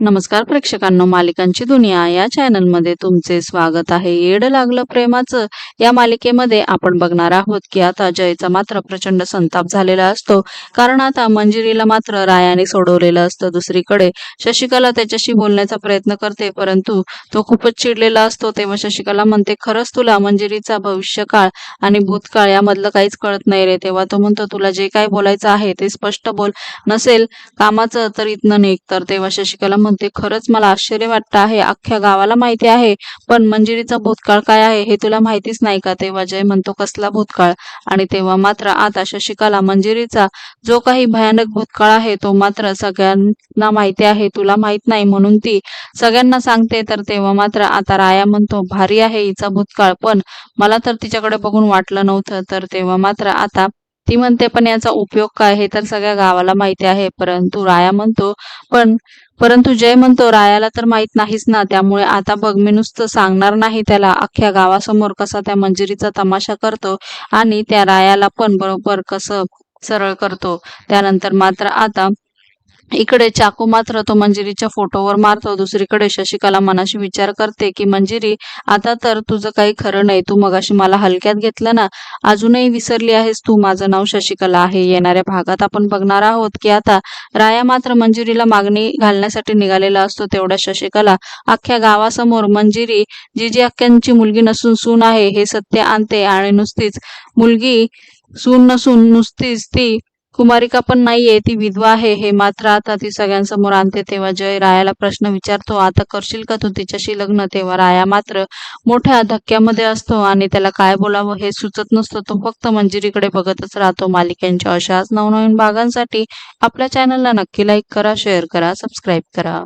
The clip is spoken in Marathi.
नमस्कार प्रेक्षकांनो मालिकांची दुनिया या चॅनलमध्ये तुमचे स्वागत आहे. येड लागलं प्रेमाचं या मालिकेमध्ये आपण बघणार आहोत की आता जयचा मात्र प्रचंड संताप झालेला असतो. कारण आता मंजिरीला मात्र रायाने सोडवलेलं असतं. दुसरीकडे शशिकला त्याच्याशी बोलण्याचा प्रयत्न करते परंतु तो खूपच चिडलेला असतो. तेव्हा शशिकला म्हणते खरंच तुला मंजिरीचा भविष्यकाळ आणि भूतकाळ यामधलं काहीच कळत नाही रे. तेव्हा तो म्हणतो तुला जे काय बोलायचं आहे ते स्पष्ट बोल. नसेल कामाचं तर इथनं निघ. तर तेव्हा शशिकला म्हणते खरंच मला आश्चर्य वाटतं आहे. अख्ख्या गावाला माहिती आहे. पण मंजिरीचा भूतकाळ काय आहे हे तुला माहितीच नाही का? तेव्हा जय म्हणतो कसला भूतकाळ? आणि तेव्हा मात्र आता शशिकाला मंजिरीचा जो काही भयानक भूतकाळ आहे तो मात्र सगळ्यांना माहिती आहे. तुला माहीत नाही म्हणून ती सगळ्यांना सांगते. तर तेव्हा मात्र आता राया म्हणतो भारी आहे हिचा भूतकाळ. पण मला तर तिच्याकडे बघून वाटलं नव्हतं. तर तेव्हा मात्र आता ती म्हणते पण याचा उपयोग काय हे तर सगळ्या गावाला माहिती आहे. परंतु राया म्हणतो पण परंतु जय म्हणतो रायाला तर माहीत नाहीच ना. त्यामुळे आता बघ मी नुसतं सांगणार नाही त्याला अख्ख्या गावासमोर कसा त्या मंजिरीचा तमाशा करतो आणि त्या रायाला पण बरोबर कसं सरळ करतो. त्यानंतर मात्र आता इकडे चाकू मात्र तो मंजिरीच्या फोटोवर मारतो. दुसरीकडे शशिकला मनाशी विचार करते की मंजिरी आता तर तुझं काही खरं नाही. तू मगाशी मला हलक्यात घेतलं ना. अजूनही विसरली आहेस तू. माझं नाव शशिकला आहे. येणाऱ्या भागात आपण बघणार आहोत की आता राया मात्र मंजिरीला मागणी घालण्यासाठी निघालेला असतो. तेवढ्या शशिकला अख्ख्या गावासमोर मंजिरी जी जी अख्ख्यांची मुलगी नसून सून आहे हे सत्य आणते आणि नुसतीच मुलगी सून नसून नुसतीच ती कुमारिका पण नाहीये ती विधवा आहे. हे मात्र आता ती सगळ्यांसमोर आणते. तेव्हा जय रायाला प्रश्न विचारतो आता करशील का तू तिच्याशी लग्न? तेव्हा राया मात्र मोठ्या धक्क्यामध्ये असतो आणि त्याला काय बोलावं हे सुचत नसतं. तो फक्त मंजिरीकडे बघतच राहतो. मालिकांच्या अशाच नवनवीन भागांसाठी आपल्या चॅनलला नक्की लाईक करा शेअर करा सबस्क्राईब करा.